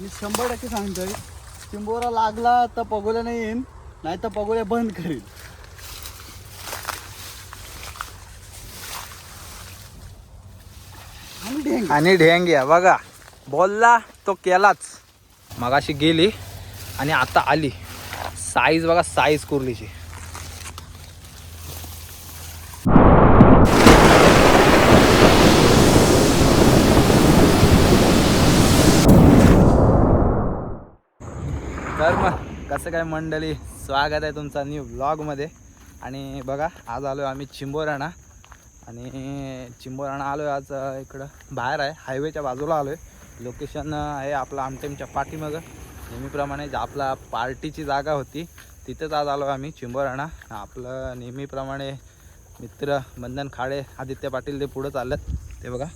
मी शंभर टक्के सांगतोय चिंबोरा लागला तर पगोल्या नाही येईन नाही तर पगोल्या बंद करील आणि ढेंग. आणि बघा बोलला तो केलाच. मगाशी गेली आणि आता आली. साईज बघा साईज कुर्लीची तर मग कसं काय मंडळी स्वागत आहे तुमचा न्यू ब्लॉगमध्ये आणि बघा आज आलो आम्ही चिंबोराणा. आणि चिंबोराणा आलो आहे आज इकडं बाहेर आहे हायवेच्या बाजूला आलो आहे लोकेशन आहे आपलं आमटेमच्या पाठीमागं. नेहमीप्रमाणे आपला पार्टीची जागा होती तिथेच आज आलो आम्ही चिंबोराणा. आपलं नेहमीप्रमाणे मित्र बंधन खाडे आदित्य पाटील ते पुढं चाललेत ते बघा.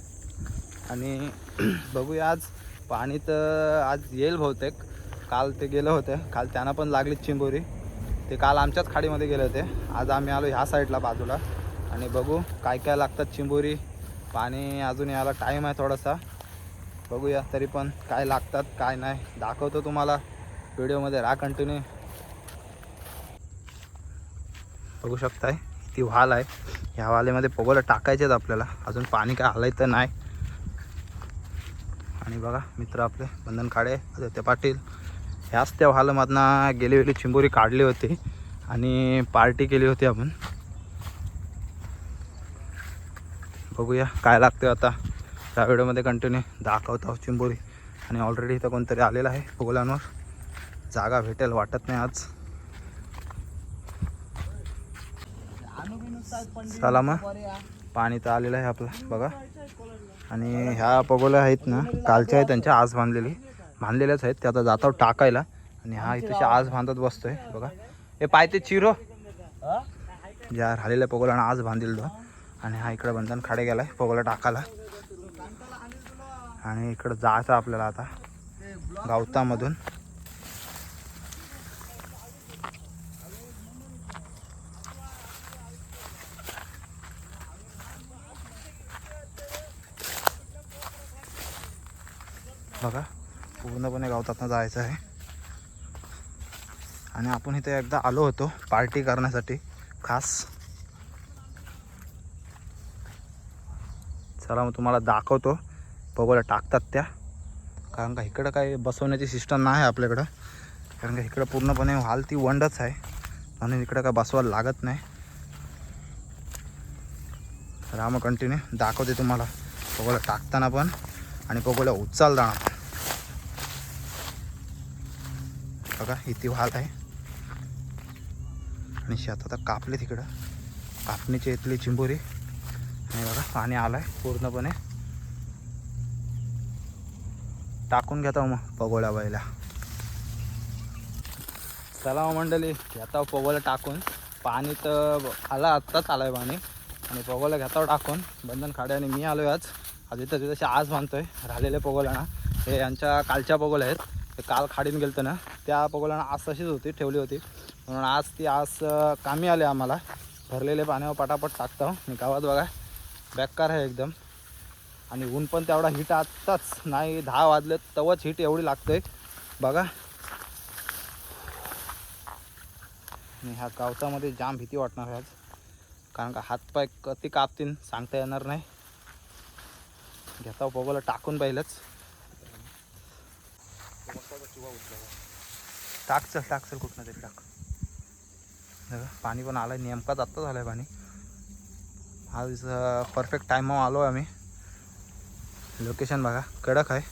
आणि बघूया आज. पाणी तर आज येईल बहुतेक. काल ते गेलं होतं. काल त्यांना पण लागली चिंबोरी. ते काल आमच्याच खाडीमध्ये गेले होते. आज आम्ही आलो ह्या साईडला बाजूला. आणि बघू काय काय लागतात चिंबोरी. पाणी अजून यायला टाईम आहे थोडासा. बघूया तरी पण काय लागतात काय नाही. दाखवतो तुम्हाला. व्हिडिओमध्ये राहा कंटिन्यू बघू शकताय ती वाल आहे. ह्या वालेमध्ये पोगोला टाकायचेच आपल्याला. अजून पाणी काय आलंय तर नाही. आणि बघा मित्र आपले बंधन खाडे आदित्य पाटील. ह्याच त्या व्हालमधनं गेले वेळी चिंबोरी काढली होती आणि पार्टी केली होती आपण. बघूया काय लागतं आता. त्या व्हिडिओमध्ये कंटिन्यू दाखवतो आहोत चिंबोरी. आणि ऑलरेडी इथं कोणतरी आलेलं आहे पोगलांवर जागा भेटेल वाटत नाही आज. चला मग पाणी तर आलेलं आहे आपलं. बघा. आणि ह्या पगोल्या आहेत ना कालच्या आहेत त्यांच्या आज बांधलेली. बांधलेल्याच आहेत. ते आता जातो टाकायला. आणि हा इथे आज बांधत बसतोय. बघा. हे पाय ते चिरो. ज्या राहिलेल्या पगोलानं आज बांधील तो. आणि हा इकडं बंधन खाडे गेलाय. पगोला टाकायला. आणि इकडं जायचं आपल्याला आता. गावतामधून. बघा. पूर्णपणे गावतातनं जायचं आहे. आणि आपण इथे एकदा आलो होतो पार्टी करण्यासाठी. खास. चला मग तुम्हाला दाखवतो. बघायला टाकतात त्या. कारण का इकडं काही बसवण्याची सिस्टम नाही आहे आपल्याकडं. कारण का इकडं पूर्णपणे व्हाल ती वंडच आहे. म्हणून इकडं काय बसवायला लागत नाही. तर कंटिन्यू दाखवते तुम्हाला. पोगोला टाकताना पण. आणि पोगोला उचलताना पण. बघा इथे वाहत आहे. आणि शेतात आता कापले तिकडं कापणीची इथली चिंबोरी. आणि बघा पाणी आलं आहे पूर्णपणे. टाकून घेता मग पगोळ्या बाईला चला मंडळी घेता पगोला टाकून. पाणी तर आला आत्ताच आलं आहे पाणी. आणि पगोला घेता टाकून. बंधन खाडे आणि मी आलो आहे आज. आज इथं तिथं आज बांधतोय राहिलेले पगोला ना. हे यांच्या कालच्या पगोल्या आहेत. ते काल खाडीन गेलं ना त्या पगोलानं आज तशीच होती ठेवली होती. म्हणून आज ती आज कामी आले आम्हाला. भरलेले पाण्यावर पटापट टाकतो मी गावात बघा. बेकार आहे एकदम. आणि ऊन पण तेवढा हिट आत्ताच नाही दहा वाजले तवच हिट एवढी लागते बघा. ह्या गावतामध्ये जाम भीती वाटणार आहे आज. कारण का हातपाय कधी कापतीन सांगता येणार नाही. घेता बघायला टाकून पाहिलंच. टाक चल टाक चल कुठनं तरी टाक. पाणी पण आलं नेमकाच आत्ता झालं आहे पाणी. आज परफेक्ट टायमावर आलो आहे आम्ही. लोकेशन बघा कडक आहे.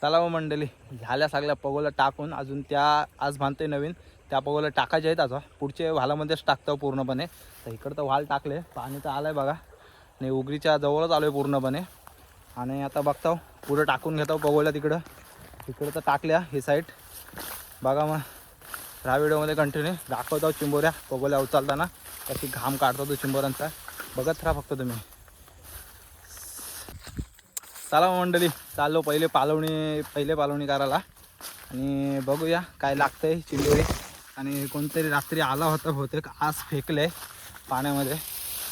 चला मग मंडळी झाल्या सगळ्या पगोला टाकून अजून त्या आज बांधते नवीन त्या पगोला टाकायचे आहेत आता. पुढचे व्हालामध्येच टाकतो पूर्णपणे. तर इकडं तर व्हाल टाकले पाणी तर आलं आहे बघा. आणि उगरीच्या जवळच आलो आहे पूर्णपणे. आणि आता बघतो पुढं टाकून घेतो पगोल्या तिकडं. तिकडं तर टाकल्या ही साईड बघा मग ह्या व्हिडिओमध्ये कंटिन्यू दाखवतो चिंबोऱ्या पगोल्या उचलताना. कशी घाम काढतो तो चिंबोऱ्यांचा. बघत राहा फक्त तुम्ही. चला मंडळी चाललो पहिले पालवणी पहिले पालवणी करायला. आणि बघूया काय लागतंय चिंबोरी. आणि कोणतरी रात्री आला होता बहुतेक आज फेकले पाण्यामध्ये.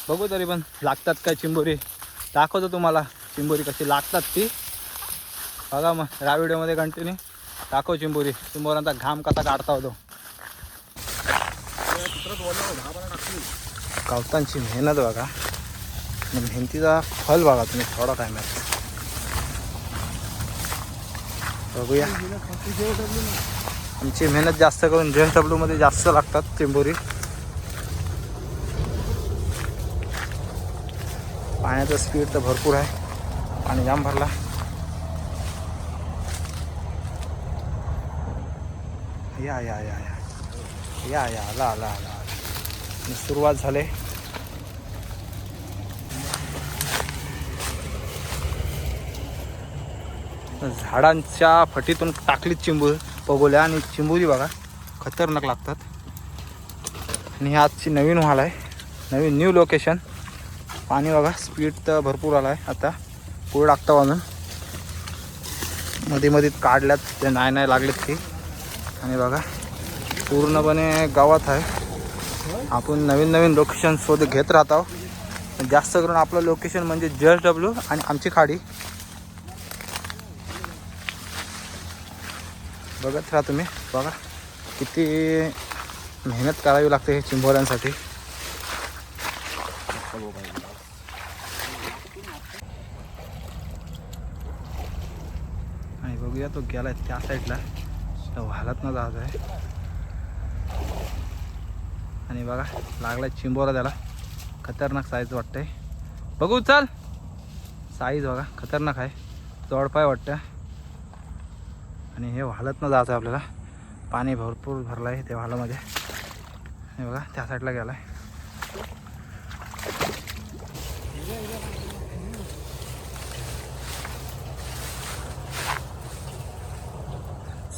बघू तरी पण लागतात काय चिंबोरी. दाखवतो तुम्हाला. चिंबोरी कशी लागतात ती? बघा मग या व्हिडिओमध्ये कंटिन्यू दाखव चिंबोरी. चिंबोरांचा घाम कसा काढता होतो? गवतांची मेहनत बघा. मेहनतीचा फल बघा तुम्ही थोडा टायमात बघूया. आमची मेहनत जास्त करून जे डब्ल्यू मध्ये जास्त लागतात चिंबोरी. पाण्याचं स्पीड तर भरपूर आहे. पाणी जाम भरला. या या या या. या या आला आला आला आला. सुरुवात झाले. झाडांच्या फटीतून टाकलीत चिंबूर पगोल्या आणि चिंबोरी बघा खतरनाक लागतात. आणि आजची नवीन व्हाल आहे. नवीन न्यू लोकेशन पाणी बघा स्पीड तर भरपूर आला आहे आता. पुढे टाकता आम्ही. मध्ये मध्ये काढल्यात ते नाही नाही लागलेत ते. आणि बघा पूर्णपणे गावात आहे. आपण नवीन नवीन लोकेशन शोध घेत राहत आहोत. जास्त करून आपलं लोकेशन म्हणजे जस डब्ल्यू आणि आमची खाडी. बघत राहा तुम्ही. बघा किती मेहनत करावी लागते हे चिंबोऱ्यांसाठी आणि बघूया तो गेलाय त्या साईडला. तर हालत ना जायचं आहे. आणि बघा लागलाय चिंबोरा त्याला. खतरनाक साईज वाटतंय. बघू चल. साईज बघा खतरनाक आहे. जोडपाय वाटतं. आणि हे वाहलत ना जायचं आहे आपल्याला. पाणी भरपूर भरलं आहे त्या वालामध्ये आणि बघा त्या साईडला गेला आहे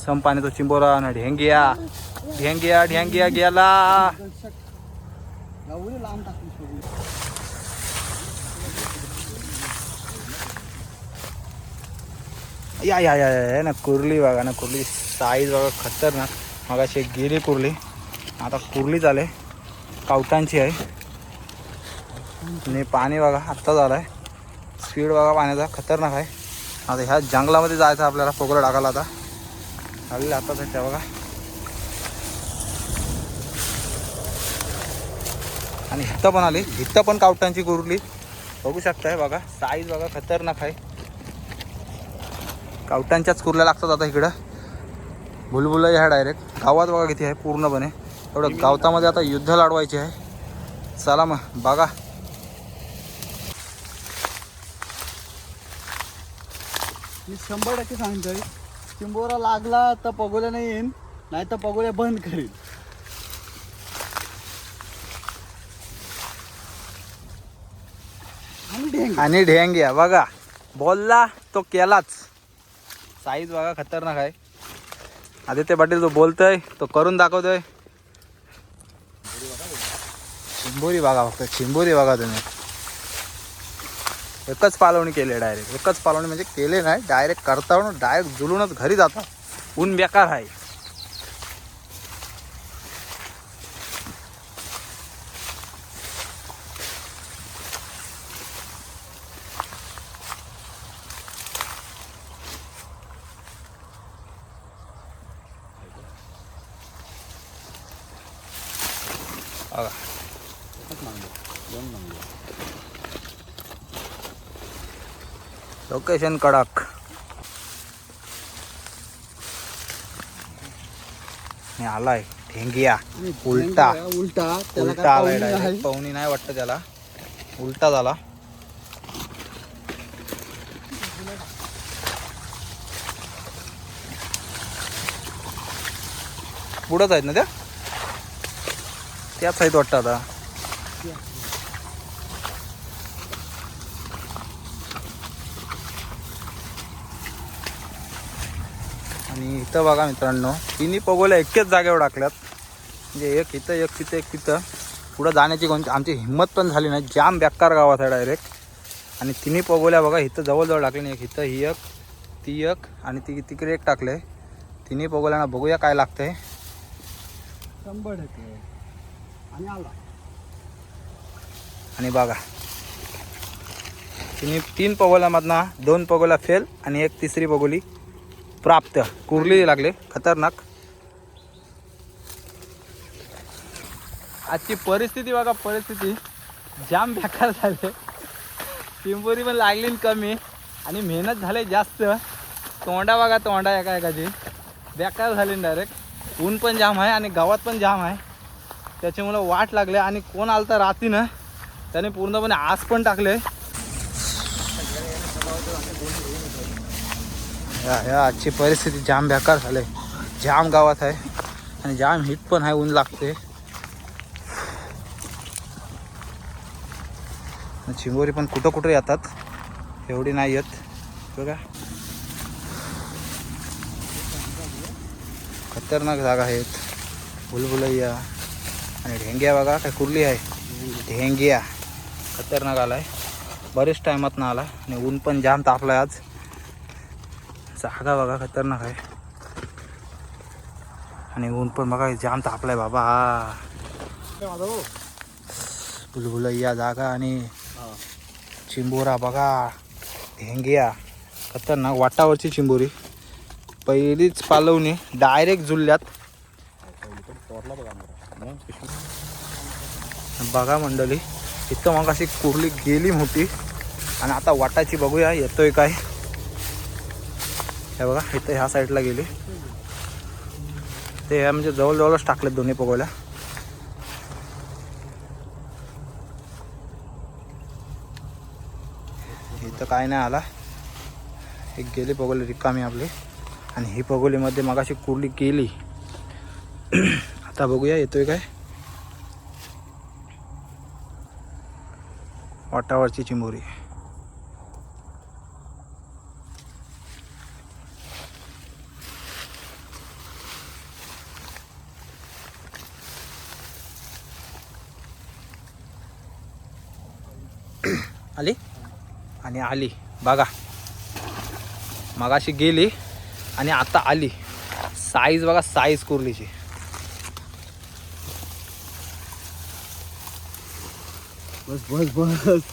सम पाण्याचा चिंबोरा आणि ढेंगिया. ढेंगिया ढेंगिया गेला. या या या या ना कुर्ली बघा ना कुर्ली. साईज बघा खतरनाक. मगाशी गेली कुर्ली. आता कुर्ली झाले. कावटांची आहे. आणि पाणी बघा आत्ता झालं आहे स्पीड बघा पाण्याचा खतरनाक आहे. आता ह्या जंगलामध्ये जायचं आपल्याला पोगलं टाकायला आता. चालले आता त्या बघा. आणि हित्त पण आली. हित्त पण कावटांची कुरली. बघू शकताय बघा. साईज बघा खतरनाक आहे. कावटांच्याच कुरल्या लागतात आता इकडं. बुलबुल ह्या डायरेक्ट गावात बघा किती आहे पूर्णपणे. एवढं गावतामध्ये आता युद्ध लढवायचे आहे. चला मग बघा. मी शंभर टक्के सांगतोय. चिंबोरा लागला तर पगोल्या नाही येईन नाही तर पगोल्या बंद करीन. आणि ढेंग. आणि ढेंग्या बघा बोलला तो केलाच. साईज बघा खतरनाक आहे. आदित्य पाटील जो बोलतोय तो करून दाखवतोय. चिंबोरी बघा फक्त चिंबोरी बघा तुम्ही. एकच पालवणी केली डायरेक्ट एकच पालवणी म्हणजे केले नाही डायरेक्ट करता डायरेक्ट जुलूनच घरी जाता ऊन बेकार आहे. बघा. लोकेशन कडक आणि आलाय. आणि उलटा. उलटा. उलटा आलाय पाहुणी डायरेक्ट पवनी नाही वाटतं त्याला. उलटा झाला. पुढंच आहेत ना त्या? त्याच आहेत वाटतं आता. आणि इथं बघा मित्रांनो तिन्ही पगोल्या एकेच जागेवर टाकल्यात. म्हणजे एक इथं एक तिथं एक तिथं. पुढं जाण्याची कोणती आमची हिंमत पण झाली नाही. जाम बेकार गावात आहे डायरेक्ट आणि तिन्ही पगोल्या बघा इथं जवळजवळ टाकले नाही. एक इथं ही एक ती एक आणि ती तिकडे एक टाकले. तिन्ही पगोल्यांना बघूया काय लागतंय. शंभर टक्के. आणि आला. आणि बघा. तिने तीन पगोल्यामधनं दोन पगोल्या फेल आणि एक तिसरी पगोली. प्राप्त. कुर्ली लागले. खतरनाक. आजची परिस्थिती बघा परिस्थिती. जाम बेकार झाले. चिंबोरी पण लागली कमी. आणि मेहनत झाली जास्त. तोंडा बघा तोंडा एका एकाची. बेकार झाली डायरेक्ट ऊन पण जाम आहे आणि गावात पण जाम आहे. त्याच्यामुळं वाट लागले आणि कोण आलं तर रात्रीनं त्याने पूर्णपणे आस पण टाकले. या या आजची परिस्थिती जाम बेकार झाले जाम गावात आहे. आणि जाम हिट पण आहे ऊन लागते चिंबोरी पण कुठं कुठं येतात एवढी नाही येत. बघा. खतरनाक जागा आहेत. बुलबुलैया आणि ढेंग्या बघा काय कुर्ली आहे? ढेंग्या. खतरनाक आलाय. बरेच टायमात ना आला. आणि ऊन पण जाम तापलाय आज. जागा बघा खतरनाक आहे. आणि ऊन पण बघा जाम तापलाय बाबा. बुलबुलैया जागा आणि चिंबोरा बघा ढेंग्या. खतरनाक वाटावरची चिंबोरी. पहिलीच पालवणी डायरेक्ट जुल्ल्यात. बघा मंडळी इथं मग अशी कुर्ली गेली मोठी. आणि आता वाटाची बघूया येतोय काय? हे बघा इथं ह्या साईडला गेली. ते ह्या म्हणजे जवळजवळच टाकलेत दोन्ही पगोल्या. इथं काय नाही आला. एक गेली पगोली रिकामी आपली. आणि ही पगोलीमध्ये मगाशी कुर्ली गेली आता बघूया येतोय काय? वाटावरची चिंबोरी. आली आणि आली. बघा. मगाशी गेली आणि आता आली. साईज बघा साईज कुर्लीची. बस बस बस.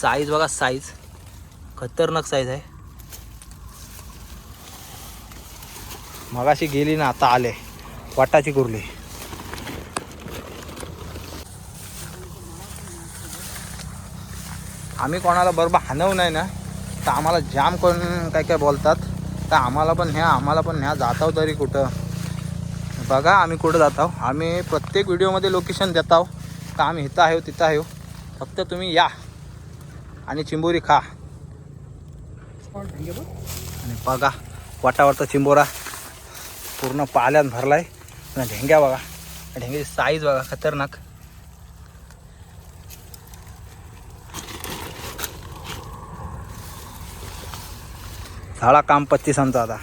साईज बघा साईज खतरनाक साईज आहे. मगाशी गेली ना आता आले. वाटाची कुर्ली. आम्ही कोणाला बरोबर हाणव नाही ना तर आम्हाला जाम करून काय काय बोलतात. तर आम्हाला पण ह्या आम्हाला पण ह्या जाताव तरी कुठं. बघा आम्ही कुठं जात आहो आम्ही प्रत्येक व्हिडिओमध्ये लोकेशन देत आहो तर आम्ही इथं आहे तिथं आहे. फक्त तुम्ही या आणि चिंबोरी खा. आणि बघा वाटावरचा चिंबोरा पूर्ण पाल्यात भरला आहे ढेंग्या बघा. ढेंग्याची साईज बघा खतरनाक. झाला काम पच्चीस आमचा आता.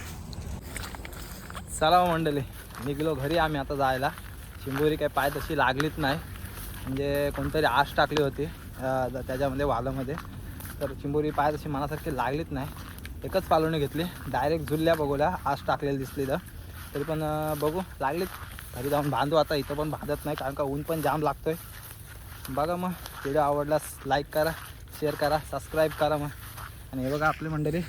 चला हो मंडळी निघलो घरी आम्ही आता जायला. चिंबोरी काही पाय तशी लागलीच नाही. म्हणजे कोणतरी आश टाकली होती त्याच्यामध्ये वालामध्ये. तर चिंबोरी पाय तशी मनासारखी लागलीच नाही. एकच पालवणी घेतली डायरेक्ट झुलल्या बघूल्या आश टाकलेली दिसली तर. तरी पण बघू लागलीच. घरी जाऊन बांधू आता इथं पण बांधत नाही कारण का ऊन पण जाम लागतोय. बघा मग व्हिडिओ आवडल्यास लाईक करा शेअर करा सबस्क्राईब करा मग. आणि हे बघा आपली मंडळी